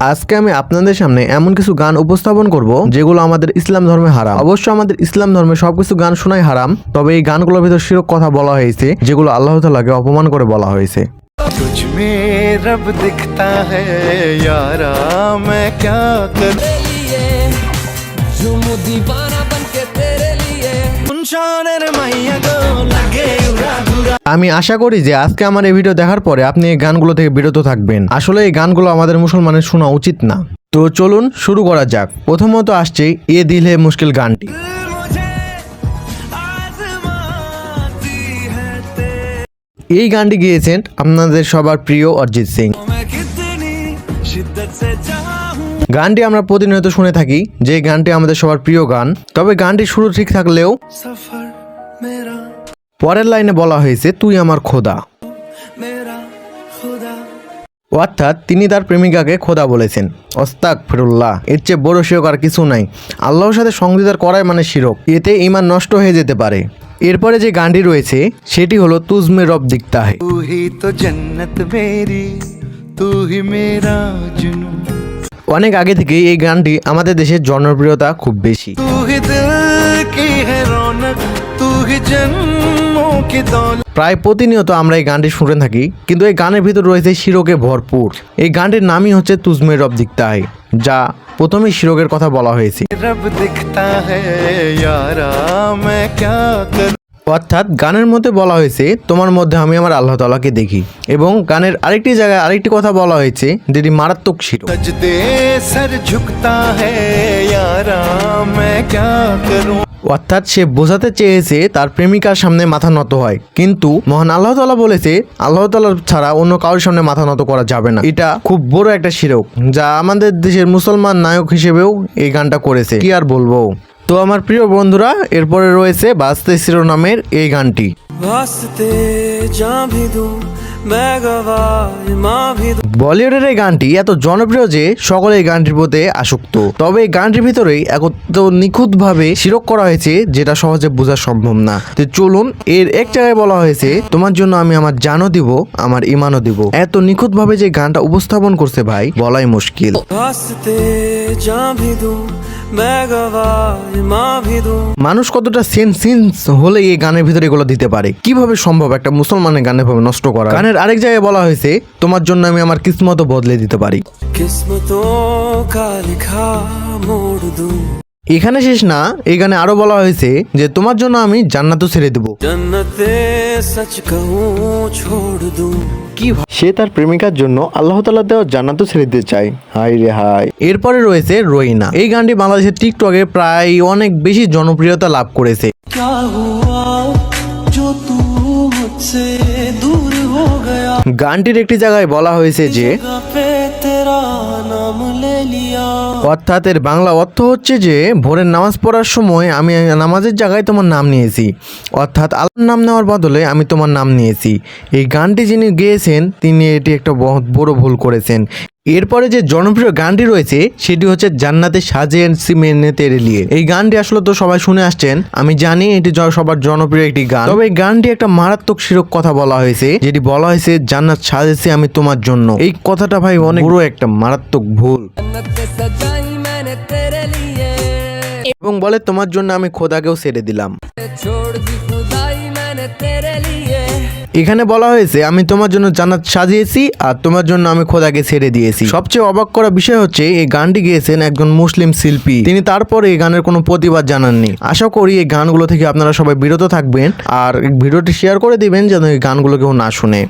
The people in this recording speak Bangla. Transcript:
আজকে আমি আপনাদের সামনে এমন কিছু গান উপস্থাপন করব যেগুলো আমাদের ইসলাম ধর্মে হারাম। অবশ্য আমাদের ইসলাম ধর্মে সবকিছু গান শোনাই হারাম তবে এই গানগুলোর ভিতর শিরক কথা বলা হয়েছে যেগুলো আল্লাহ তালাকে অপমান করে বলা হয়েছে। মাইয়া গো লাগে আমি আশা করি যে আজকে আমার এই ভিডিও দেখার পরে আপনি এই গানগুলো থেকে বিরত থাকবেন। আসলে এই গানগুলো আমাদের মুসলমানের শোনা উচিত না। তো চলুন শুরু করা যাক। প্রথমত আসছে এ দিল হে মুশকিল গানটি। এই গানটি গিয়েছেন আপনাদের সবার প্রিয় অরিজিৎ সিং। গানটি আমরা প্রতিনিয়ত শুনে থাকি যে গানটি আমাদের সবার প্রিয় গান। তবে গানটি শুরু ঠিক থাকলেও সফর পরের লাইনে বলা হয়েছে তুই আমার খোদা। অর্থাৎ তিনি তার প্রেমিকাকে খোদা বলেছেন। অস্তাক ফিরুল্লাহ এর চেয়ে বড় শিরক আর কিছু নাই। আল্লাহর সাথে সংবিধার করাই মানে শিরক এতে ইমান নষ্ট হয়ে যেতে পারে। এরপরে যে গানটি রয়েছে সেটি হলো তুজমে রব দিকতা হে অনেক আগে থেকে এই গানটি আমাদের দেশের জনপ্রিয়তা খুব বেশি। প্রায় প্রতিনিয়ত আমরা এই গানটি শুনে থাকি কিন্তু এই গানের ভিতর রয়েছে শিরোকে ভরপুর। এই গানটির নামই হচ্ছে তুজমে রব দিকতা যা প্রথমে শিরোগের কথা বলা হয়েছে। অর্থাৎ গানের মধ্যে বলা হয়েছে তোমার মধ্যে আমি আমার আল্লাহ তালাকে দেখি। এবং গানের আরেকটি জায়গায় আরেকটি কথা বলা হয়েছে যেটি মারাত্মক শির অর্থাৎ সে বোঝাতে চেয়েছে তার প্রেমিকার সামনে মাথা নত হয়। কিন্তু মহান আল্লাহ তালা বলেছে, আল্লাহ তালা ছাড়া অন্য কারোর সামনে মাথা নত করা যাবে না। এটা খুব বড় একটা শিরক, যা আমাদের দেশের মুসলমান নায়ক হিসেবেও এই গানটা করেছে। কি আর বলব? তো আমার প্রিয় বন্ধুরা, এরপরে রয়েছে বাস্তে শিরোনামের এই গানটি। বলিউডের এই গানটি এত জনপ্রিয় যে সকলে এই গানটির প্রতি আসক্ত। তবে এই গানটির ভিতরে একত্র নিখুঁত ভাবে শিরক করা হয়েছে, যেটা সহজে বোঝা সম্ভব না। তো চলুন, এর এক জায়গায় বলা হয়েছে, তোমার জন্য আমি আমার জানও দিব, আমার ইমানও দিব। এত নিখুঁত ভাবে যে গানটা উপস্থাপন করছে ভাই, বলাই মুশকিল। মানুষ কতটা সেন্স হলে এই গানের ভিতরে এগুলো দিতে পারে? কীভাবে সম্ভব একটা মুসলমানের গানের ভাবে নষ্ট করা? গানের আরেক জায়গায় বলা হয়েছে তোমার জন্য আমি আমার কিসমত বদলে দিতে পারি। এখানে শেষ না এই গানে আরও বলা হয়েছে যে তোমার জন্য আমি জান্নাতও ছেড়ে দেবো। কি সে তার প্রেমিকার জন্য আল্লাহ তালা দেওয়া জান্নাতও ছেড়ে দিতে চায়। হাই রে হাই এরপরে রয়েছে রোহিনা এই গানটি বাংলাদেশের টিকটকে প্রায় অনেক বেশি জনপ্রিয়তা লাভ করেছে। গানটির একটি জায়গায় বলা হয়েছে যে, অর্থাৎ এর বাংলা অর্থ হচ্ছে যে, ভোরের নামাজ পড়ার সময় আমি নামাজের জায়গায় তোমার নাম নিয়েছি। অর্থাৎ আল্লাহর নাম নেওয়ার বদলে আমি তোমার নাম নিয়েছি। এই গানটি যিনি গেয়েছেন, তিনি এটি একটা বড় ভুল করেছেন। এরপরে যে জনপ্রিয় গানটি রয়েছে, সেটি হচ্ছে জান্নাতে সাজেন সিমেনে তেরে লিয়ে। এই গানটি আসলে তো সবাই শুনে আসছেন, আমি জানি এটি সবার জনপ্রিয় একটি গান। তবে এই গানটি একটা মারাত্মক শিরক কথা বলা হয়েছে, যেটি বলা হয়েছে, জান্নাত সাজেছি আমি তোমার জন্য। এই কথাটা ভাই অনেক বড় একটা মারাত্মক ভুল। এবং বলে, তোমার জন্য আমি খোদাকেও ছেড়ে দিলাম। এখানে বলা হয়েছে, আমি তোমার জন্য জান্নাত সাজিয়েছি আর তোমার জন্য আমি খোদাকে ছেড়ে দিয়েছি। সবচেয়ে অবাক করা বিষয় হচ্ছে, এই গানটি গেয়েছেন একজন মুসলিম শিল্পী। তিনি তারপরে এই গানের কোনো প্রতিবাদ জানাননি। আশা করি এই গানগুলো থেকে আপনারা সবাই বিরত থাকবেন আর ভিডিওটি শেয়ার করে দিবেন যেন এই গানগুলো কেউ না শুনে।